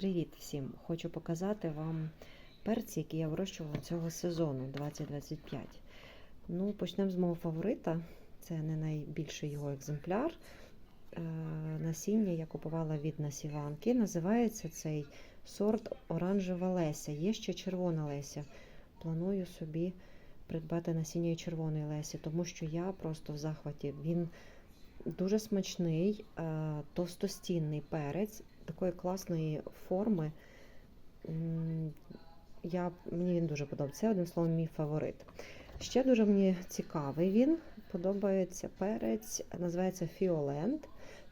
Привіт всім! Хочу показати вам перці, які я вирощувала цього сезону 2025. Ну, почнемо з мого фаворита. Це не найбільший його екземпляр. Е, Насіння я купувала від насіванки. Називається цей сорт оранжева Леся. Є ще червона Леся. Планую собі придбати насіння і червоної Лесі, тому що я просто в захваті. Він дуже смачний, е, товстостінний перець такої класної форми. Я, мені він дуже подобається. Це одним словом мій фаворит. Ще дуже мені цікавий він. Подобається перець, називається Фіоленд,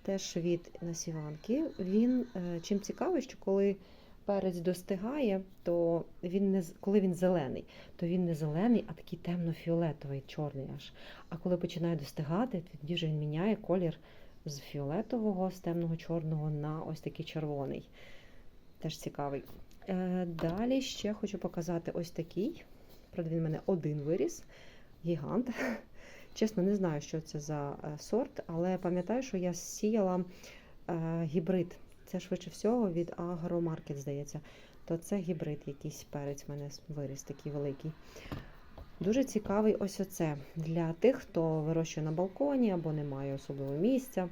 теж від насіванки. Він е, чим цікавий, що коли перець достигає, то він не коли він зелений, то він не зелений, а такий темно-фіолетовий, чорний аж. А коли починає достигати, тоді вже він міняє колір з фіолетового, з темного чорного на ось такий червоний. Теж цікавий. Е, Далі ще хочу показати ось такий. Правда, він в мене один виріс, гігант. Чесно, не знаю, що це за е, сорт, але пам'ятаю, що я сіяла е, гібрид. Це швидше всього від Агромаркет, здається. То це гібрид, якийсь перець в мене виріс, такий великий. Дуже цікавий ось оце для тих, хто вирощує на балконі або не має особливого місця.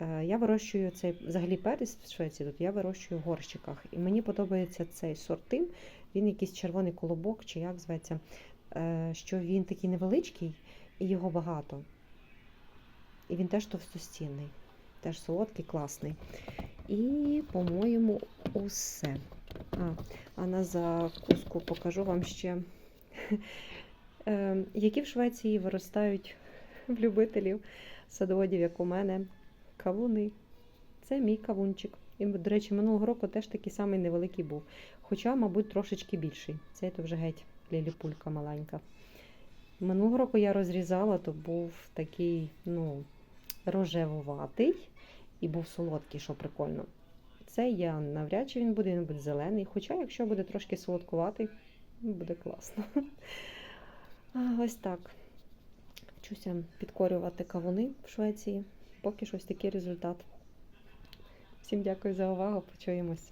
Е, Я вирощую цей взагалі перець в Швеції, тут я вирощую в горщиках. І мені подобається цей сорт тим, він якийсь червоний колобок, чи як зветься, е, що він такий невеличкий і його багато. І він теж товстостінний, теж солодкий, класний. І, по-моєму, усе. А, а на закуску покажу вам ще, які в Швеції виростають в любителів садоводів, як у мене, кавуни. Це мій кавунчик. І, до речі, минулого року теж такий самий невеликий був. Хоча, мабуть, трошечки більший. Цей то вже геть ліліпулька маленька. Минулого року я розрізала, то був такий, ну, рожевуватий і був солодкий, що прикольно. Це я навряд чи він буде, він буде зелений. Хоча, якщо буде трошки солодкуватий, буде класно. Ось так. Вчуся підкорювати кавуни в Швеції. Поки щось такий результат. Всім дякую за увагу. Почуємось.